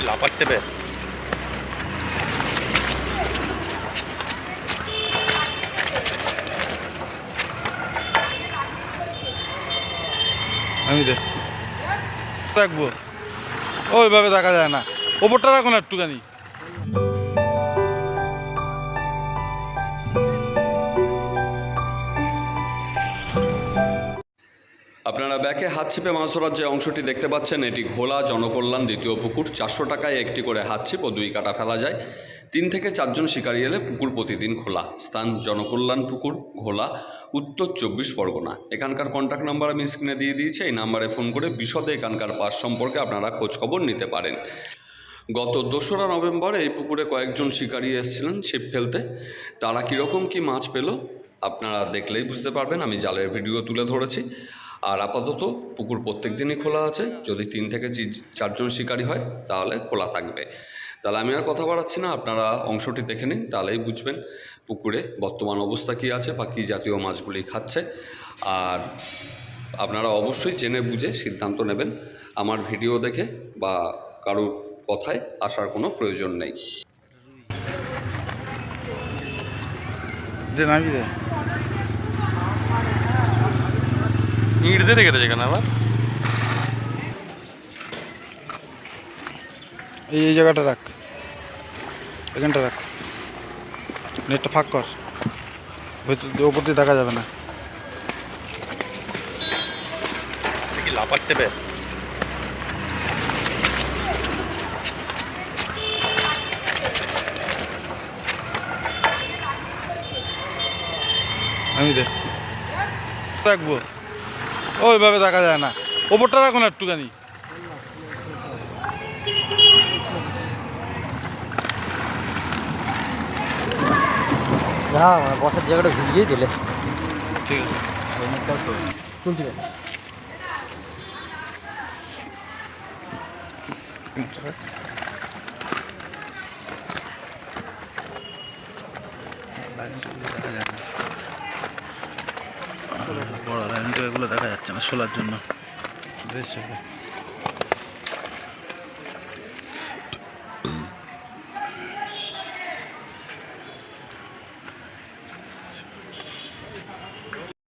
কি লাফাচ্ছে বে? আমি দেখব ওইভাবে দেখা যায় না। ওপরটা রাখুন একটুখানি। আপনারা ব্যাকে হাত ছিপে মাছ ধরার যে অংশটি দেখতে পাচ্ছেন। এটি ঘোলা জনকল্যাণ দ্বিতীয় পুকুর। চারশো টাকায় একটি করে হাত ছিপ ও দুই কাটা ফেলা যায়। তিন থেকে চারজন শিকারী এলে পুকুর প্রতিদিন খোলা। স্থান জনকল্যাণ পুকুর, ঘোলা। উত্তর চব্বিশ পরগনা। এখানকার কন্ট্যাক্ট নাম্বার আমি স্ক্রিনে দিয়ে দিয়েছি। এই নাম্বারে ফোন করে বিশদে এখানকার পাস সম্পর্কে আপনারা খোঁজখবর নিতে পারেন। গত দোসরা নভেম্বর এই পুকুরে কয়েকজন শিকারী এসেছিলেন ছিপ ফেলতে। তারা কীরকম কি মাছ পেল আপনারা দেখলেই বুঝতে পারবেন। আমি জালের ভিডিও তুলে ধরেছি। আর আপাতত পুকুর প্রত্যেক দিনই খোলা আছে। যদি তিন থেকে চারজন শিকারি হয়, তাহলে খোলা থাকবে। তাহলে আমি আর কথা বাড়াচ্ছি না, আপনারা অংশটি দেখে নিন, তাহলেই বুঝবেন পুকুরে বর্তমান অবস্থা কী আছে বা কী জাতীয় মাছগুলি খাচ্ছে। আর আপনারা অবশ্যই জেনে বুঝে সিদ্ধান্ত নেবেন আমার ভিডিও দেখে বা কারোর কথায় আসার কোনো প্রয়োজন নেই। ইট দিয়ে রেখে কেন আবার? এই এই জায়গাটা রাখ। এখানটা রাখ। নেটটা ফাঁক কর। ভেতর ওপর দিয়ে দেখা যাবে না। কি লাফাচ্ছে বে? আমি দে। রাখব। ওইভাবে দেখা যায় না। ওপরটা রাখুন একটুখানি। না আমার বসার জায়গাটা ভিজিয়েই দিলে। ঠিক আছে। তুলতে বড় লাইনটা এগুলো দেখা যাচ্ছে না শোলার জন্য। বেশ।